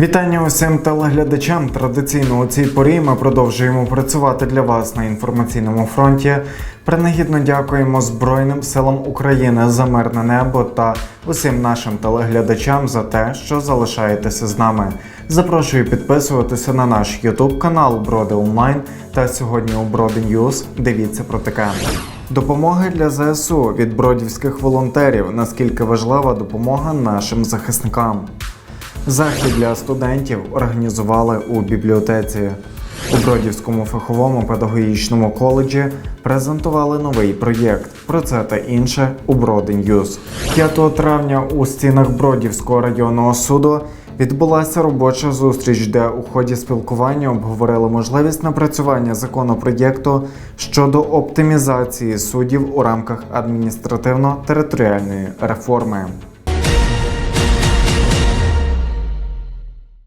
Вітання усім телеглядачам. Традиційно у цій порі ми продовжуємо працювати для вас на інформаційному фронті. Принагідно дякуємо Збройним силам України за мирне небо та усім нашим телеглядачам за те, що залишаєтеся з нами. Запрошую підписуватися на наш YouTube канал Броди Онлайн та сьогодні у Броди Ньюз дивіться про таке. Допомоги для ЗСУ від бродівських волонтерів. Наскільки важлива допомога нашим захисникам? Захід для студентів організували у бібліотеці. У Бродівському фаховому педагогічному коледжі презентували новий проєкт. Про це та інше у Броди Ньюз. 5 травня у стінах Бродівського районного суду відбулася робоча зустріч, де у ході спілкування обговорили можливість напрацювання законопроєкту щодо оптимізації суддів у рамках адміністративно-територіальної реформи.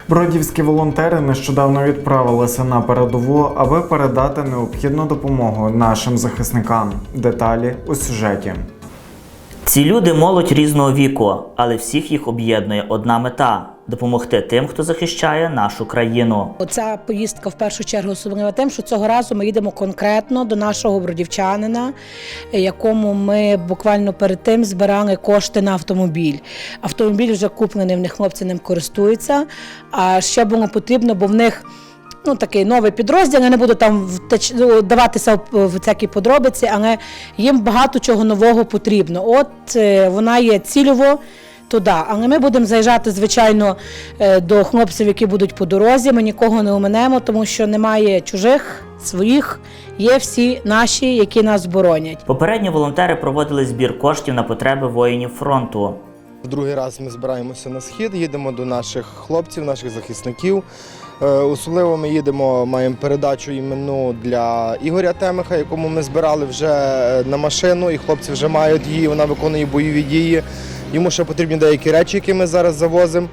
Бродівські волонтери нещодавно відправилися на передову, аби передати необхідну допомогу нашим захисникам. Деталі у сюжеті. Ці люди молодь різного віку, але всіх їх об'єднує одна мета допомогти тим, хто захищає нашу країну. Оця поїздка в першу чергу особлива тим, що цього разу ми їдемо конкретно до нашого бродівчанина, якому ми буквально перед тим збирали кошти на автомобіль. Автомобіль вже куплений, в них хлопці ним користуються. А ще було потрібно, бо в них. Ну, такий новий підрозділ, я не буду там ну, даватися в, в всякі подробиці, але їм багато чого нового потрібно. От е, вона є цільово туди. Але ми будемо заїжджати, звичайно, е, до хлопців, які будуть по дорозі. Ми нікого не оминемо, тому що немає чужих, своїх, є всі наші, які нас боронять. Попередньо волонтери проводили збір коштів на потреби воїнів фронту. В другий раз ми збираємося на схід, їдемо до наших хлопців, наших захисників. Е, Особливо ми їдемо, маємо передачу іменну для Ігоря Темиха, якому ми збирали вже е, на машину, і хлопці вже мають її, вона виконує бойові дії. Йому ще потрібні деякі речі, які ми зараз завозимо.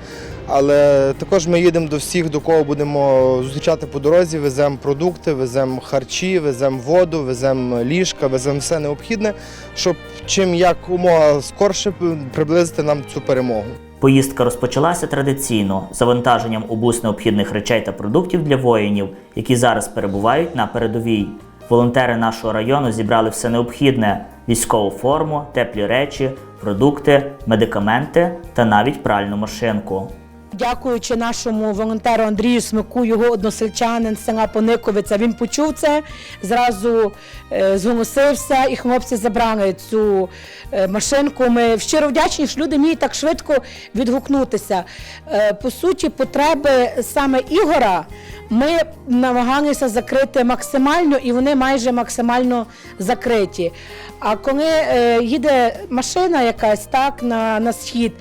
Але також ми їдемо до всіх, до кого будемо зустрічати по дорозі, веземо продукти, веземо харчі, веземо воду, веземо ліжка, веземо все необхідне, щоб чим як умога скорше приблизити нам цю перемогу. Поїздка розпочалася традиційно завантаженням у бус необхідних речей та продуктів для воїнів, які зараз перебувають на передовій. Волонтери нашого району зібрали все необхідне: військову форму, теплі речі, продукти, медикаменти та навіть пральну машинку. Дякуючи нашому волонтеру Андрію Смику, його односельчанин села Пониковиця, він почув це, зразу е, зголосився, і хлопці забрали цю е, машинку. Ми щиро вдячні, що люди вміють так швидко відгукнутися. Е, по суті, потреби саме Ігора ми намагалися закрити максимально, і вони майже максимально закриті. А коли е, їде машина якась так на, на схід.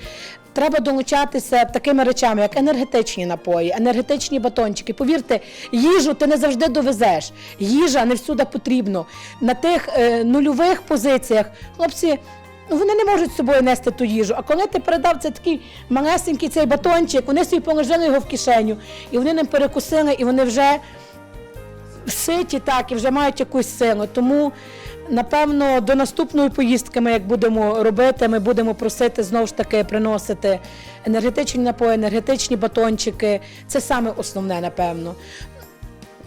Треба долучатися такими речами, як енергетичні напої, енергетичні батончики. Повірте, їжу ти не завжди довезеш. Їжа не всюди потрібно. На тих е, нульових позиціях хлопці. Ну, вони не можуть з собою нести ту їжу. А коли ти передав це такий малесенький цей батончик, вони собі положили його в кишеню, і вони ним перекусили, і вони вже ситі так і вже мають якусь силу. Тому, напевно, до наступної поїздки ми як будемо робити, ми будемо просити знову ж таки приносити енергетичні напої, енергетичні батончики. Це саме основне, напевно.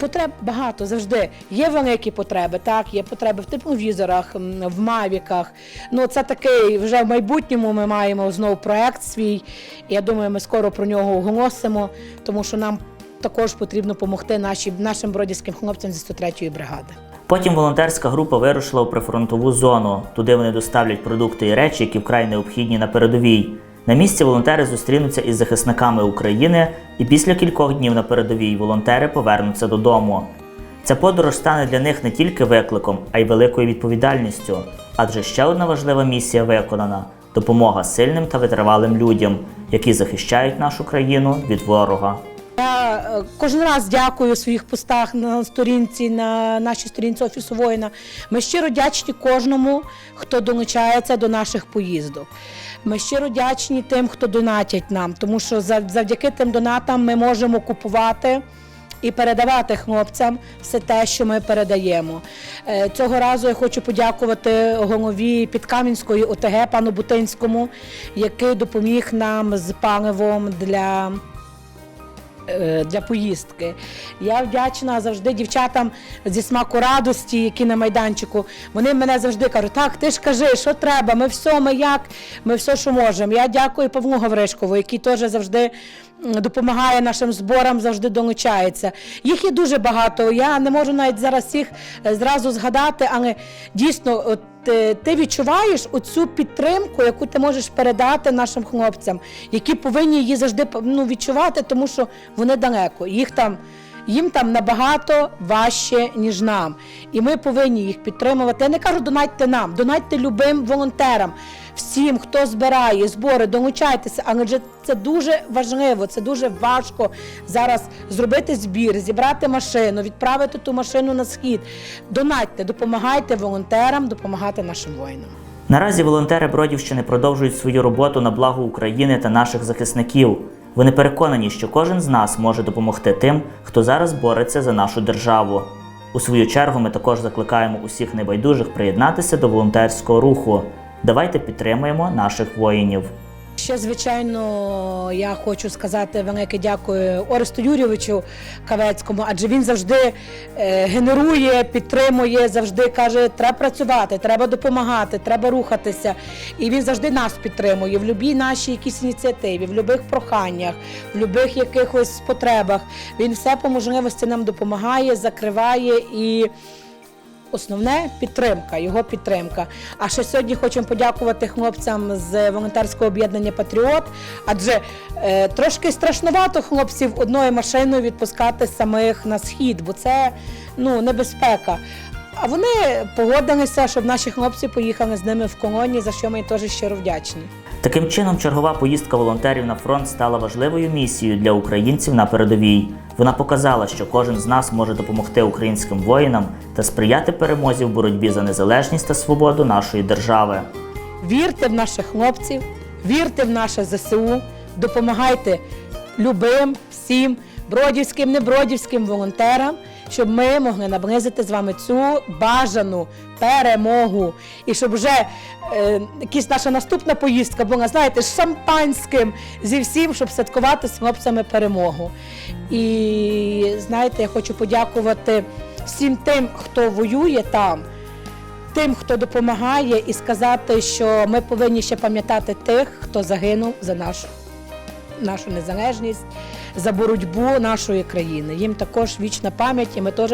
Потреб багато завжди. Є великі потреби, так, є потреби в тепловізорах, в мавіках. Ну, це такий вже в майбутньому ми маємо знову проект свій. Я думаю, ми скоро про нього оголосимо, тому що нам також потрібно допомогти наші, нашим бродівським хлопцям зі 103-ї бригади. Потім волонтерська група вирушила у прифронтову зону. Туди вони доставлять продукти і речі, які вкрай необхідні на передовій. На місці волонтери зустрінуться із захисниками України, і після кількох днів на передовій волонтери повернуться додому. Ця подорож стане для них не тільки викликом, а й великою відповідальністю. Адже ще одна важлива місія виконана допомога сильним та витривалим людям, які захищають нашу країну від ворога. Я е, кожен раз дякую у своїх постах на сторінці, на нашій сторінці Офісу воїна. Ми щиро вдячні кожному, хто долучається до наших поїздок. Ми щиро вдячні тим, хто донатять нам, тому що завдяки тим донатам ми можемо купувати. І передавати хлопцям все те, що ми передаємо. Е, Цього разу я хочу подякувати голові Підкам'янської ОТГ пану Бутинському, який допоміг нам з паливом для для поїздки. Я вдячна завжди дівчатам зі смаку радості, які на майданчику. Вони мене завжди кажуть, так, ти ж кажи, що треба, ми все, ми як, ми все, що можемо. Я дякую Павлу Гавришкову, який теж завжди допомагає нашим зборам, завжди долучається. Їх є дуже багато. Я не можу навіть зараз їх е, зразу згадати, але дійсно, е, ти відчуваєш оцю підтримку, яку ти можеш передати нашим хлопцям, які повинні її завжди ну, відчувати, тому що вони далеко. Їх там. Їм там набагато важче, ніж нам. І ми повинні їх підтримувати. Я не кажу, донатьте нам, донатьте любим волонтерам, всім, хто збирає збори, долучайтеся, але це дуже важливо, це дуже важко зараз зробити збір, зібрати машину, відправити ту машину на схід. Донатьте, допомагайте волонтерам, допомагати нашим воїнам. Наразі волонтери Бродівщини продовжують свою роботу на благо України та наших захисників. Вони переконані, що кожен з нас може допомогти тим, хто зараз бореться за нашу державу. У свою чергу ми також закликаємо усіх небайдужих приєднатися до волонтерського руху. Давайте підтримуємо наших воїнів. Ще, звичайно, я хочу сказати велике дякую Оресту Юрійовичу Кавецькому, адже він завжди е, генерує, підтримує, завжди каже, треба працювати, треба допомагати, треба рухатися. І він завжди нас підтримує в будь-якій нашій якійсь ініціативі, в будь-яких проханнях, в будь-яких якихось потребах. Він все по можливості нам допомагає, закриває і. Основне підтримка, його підтримка. А ще сьогодні хочемо подякувати хлопцям з волонтерського об'єднання Патріот, адже е, трошки страшнувато хлопців одною машиною відпускати самих на схід, бо це ну, небезпека. А вони погодилися, щоб наші хлопці поїхали з ними в колонії, за що ми теж щиро вдячні. Таким чином, чергова поїздка волонтерів на фронт стала важливою місією для українців на передовій. Вона показала, що кожен з нас може допомогти українським воїнам та сприяти перемозі в боротьбі за незалежність та свободу нашої держави. Вірте в наших хлопців, вірте в наше ЗСУ, допомагайте любим, всім бродівським, небродівським волонтерам, щоб ми могли наблизити з вами цю бажану перемогу. І щоб вже е, якась наша наступна поїздка була, знаєте, з шампанським, зі всім, щоб святкувати з хлопцями перемогу. І знаєте, я хочу подякувати всім тим, хто воює там тим, хто допомагає, і сказати, що ми повинні ще пам'ятати тих, хто загинув за нашу, нашу незалежність, за боротьбу нашої країни. Їм також вічна пам'ять, і ми теж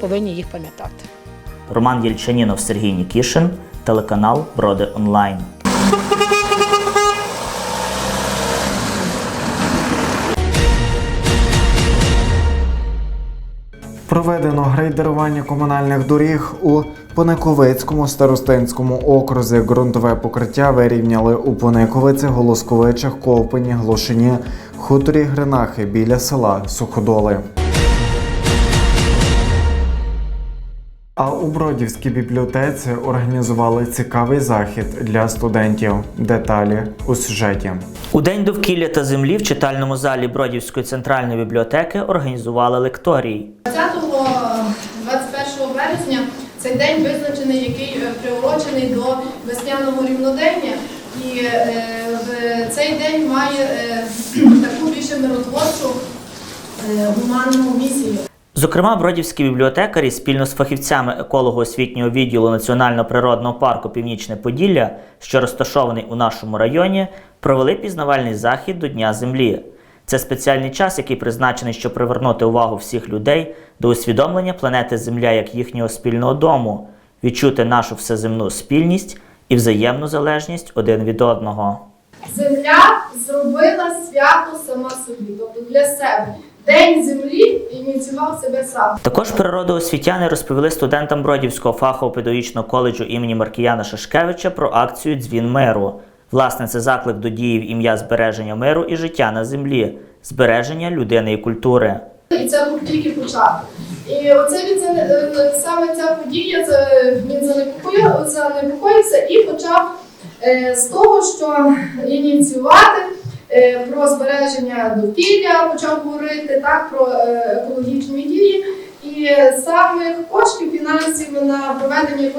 повинні їх пам'ятати. Роман Єльчанінов, Сергій Нікішин, телеканал Броди Онлайн. Проведено грейдерування комунальних доріг у Пониковицькому старостинському окрузі. Ґрунтове покриття вирівняли у Пониковиці, Голосковичах, Ковпені, Глушині, хуторі Гринахи біля села Суходоли. А у Бродівській бібліотеці організували цікавий захід для студентів. Деталі у сюжеті. У День довкілля та землі в читальному залі Бродівської центральної бібліотеки організували лекторій. 20-21 вересня цей день визначений, який е, приурочений до весняного рівнодення. І е, в цей день має е, більше миротворчу е, гуманну місію. Зокрема, бродівські бібліотекарі спільно з фахівцями еколого-освітнього відділу Національного природного парку Північне Поділля, що розташований у нашому районі, провели пізнавальний захід до Дня Землі. Це спеціальний час, який призначений, щоб привернути увагу всіх людей до усвідомлення планети Земля як їхнього спільного дому, відчути нашу всеземну спільність і взаємну залежність один від одного. Земля зробила свято сама собі, тобто для себе. День землі ініціював себе сам. Також природоосвітяни розповіли студентам Бродівського фахово педагогічного коледжу імені Маркіяна Шашкевича про акцію Дзвін миру. Власне, це заклик до дії в ім'я збереження миру і життя на землі, збереження людини і культури. І це був тільки початок. І оце від е, саме ця подія це він занепокоїв- занепокоївся і почав е, з того, що ініціювати е, про збереження довкілля, почав говорити так про е, екологічні дії. І самих коштів фінансів на проведення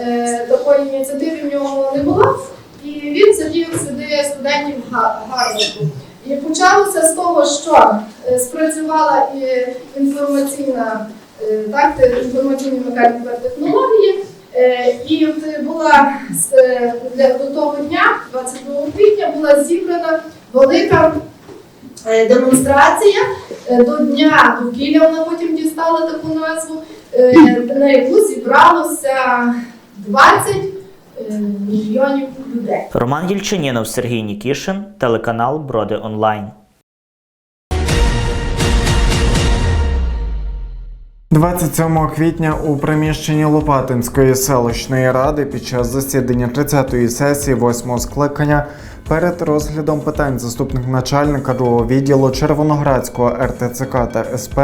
е, такої ініціативи в нього не було. І він сидів сюди студентів Га- Гарварду. І почалося з того, що е, спрацювала і інформаційна е, так, інформаційні механіки технології. Е, І от була е, до того дня, 22 квітня, була зібрана велика е, демонстрація до дня довкілля. Вона потім дістала таку назву, на яку зібралося 20 е, мільйонів людей. Роман Єльчинінов, Сергій Нікішин, телеканал Броди Онлайн. 27 квітня у приміщенні Лопатинської селищної ради під час засідання 30-ї сесії 8-го скликання перед розглядом питань заступник начальника другого відділу Червоноградського РТЦК та СП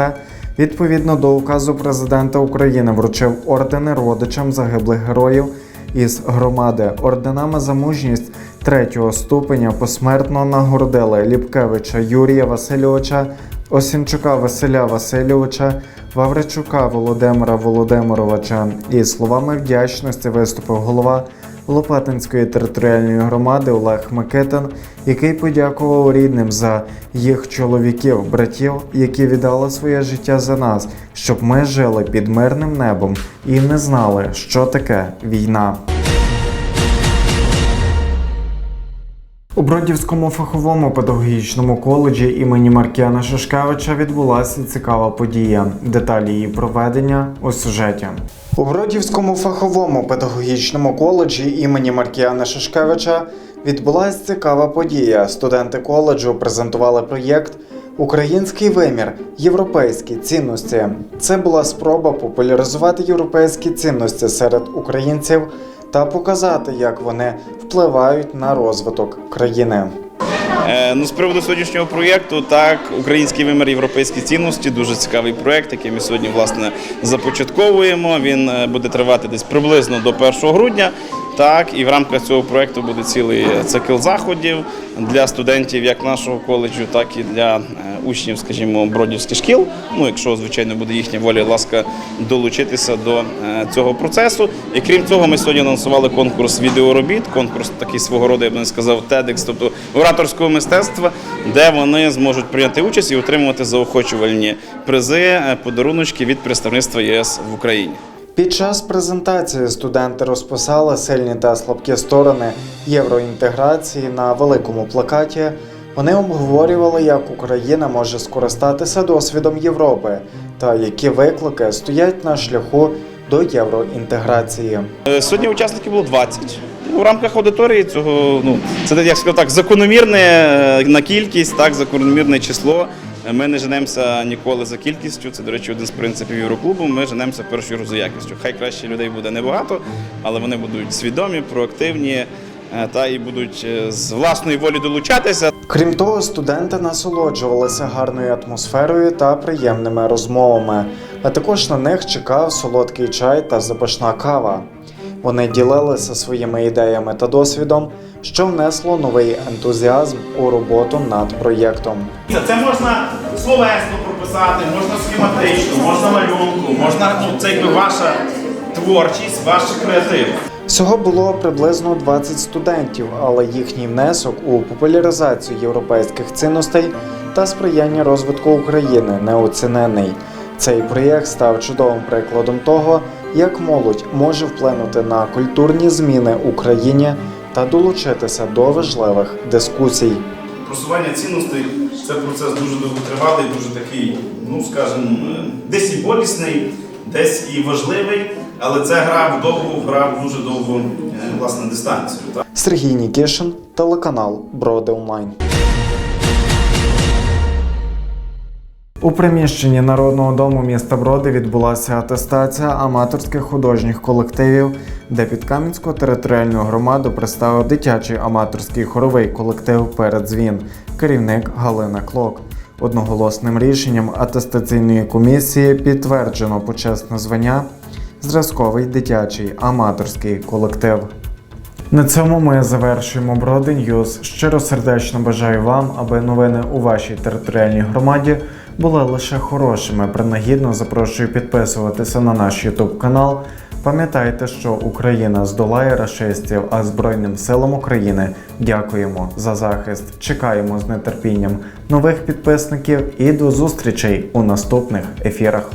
відповідно до указу президента України вручив ордени родичам загиблих героїв із громади. Орденами за мужність третього ступеня посмертно нагородили Ліпкевича Юрія Васильовича, Осінчука Василя Васильовича, Вавричука Володимира Володимировича. І словами вдячності виступив голова Лопатинської територіальної громади Олег Микитин, який подякував рідним за їх чоловіків, братів, які віддали своє життя за нас, щоб ми жили під мирним небом і не знали, що таке війна. У Бродівському фаховому педагогічному коледжі імені Маркіана Шишкевича відбулася цікава подія. Деталі її проведення у сюжеті. У Бродівському фаховому педагогічному коледжі імені Маркіана Шишкевича відбулася цікава подія. Студенти коледжу презентували проєкт Український вимір європейські цінності. Це була спроба популяризувати європейські цінності серед українців та показати, як вони впливають на розвиток країни. Е, Ну, з приводу сьогоднішнього проєкту, так, український вимір європейські цінності, дуже цікавий проєкт, який ми сьогодні власне започатковуємо. Він е, буде тривати десь приблизно до 1 грудня. Так, і в рамках цього проєкту буде цілий цикл заходів для студентів як нашого коледжу, так і для е, учнів, скажімо, бродівських шкіл. Ну, якщо, звичайно, буде їхня воля, ласка, долучитися до цього процесу. І крім цього, ми сьогодні анонсували конкурс відеоробіт, конкурс такий свого роду, я б не сказав, TEDx, тобто ораторського мистецтва, де вони зможуть прийняти участь і отримувати заохочувальні призи, е, подаруночки від представництва ЄС в Україні. Під час презентації студенти розписали сильні та слабкі сторони євроінтеграції на великому плакаті. Вони обговорювали, як Україна може скористатися досвідом Європи та які виклики стоять на шляху до євроінтеграції. Е, Сьогодні учасників було 20. У рамках аудиторії цього ну це як сказав так, закономірне е, на кількість, так закономірне число. Е, Ми не женемося ніколи за кількістю. Це, до речі, один з принципів Євроклубу. Ми женемося в першу чергу за якістю. Хай краще людей буде небагато, але вони будуть свідомі, проактивні е, та і будуть з власної волі долучатися. Крім того, студенти насолоджувалися гарною атмосферою та приємними розмовами, а також на них чекав солодкий чай та запашна кава. Вони ділилися своїми ідеями та досвідом, що внесло новий ентузіазм у роботу над проєктом. Це, можна словесно прописати, можна схематично, можна малюнку, можна ну це якби ваша творчість, ваш креатив. Всього було приблизно 20 студентів, але їхній внесок у популяризацію європейських цінностей та сприяння розвитку України неоцінений. Цей проєкт став чудовим прикладом того, як молодь може вплинути на культурні зміни в Україні та долучитися до важливих дискусій. Просування цінностей це процес дуже довготривалий, дуже такий, ну скажімо, десь і болісний, десь і важливий, але це гра в довгу, гра в дуже довгу е, власне дистанцію. Сергій Нікішин, телеканал Броди Онлайн. У приміщенні Народного дому міста Броди відбулася атестація аматорських художніх колективів, де під Кам'янську територіальну громаду представив дитячий аматорський хоровий колектив Передзвін, керівник Галина Клок. Одноголосним рішенням атестаційної комісії підтверджено почесне звання зразковий дитячий аматорський колектив. На цьому ми завершуємо Броди Ньюз. Щиро сердечно бажаю вам, аби новини у вашій територіальній громаді були лише хорошими. Принагідно запрошую підписуватися на наш YouTube канал. Пам'ятайте, що Україна здолає рашистів, а Збройним силам України дякуємо за захист. Чекаємо з нетерпінням нових підписників і до зустрічей у наступних ефірах.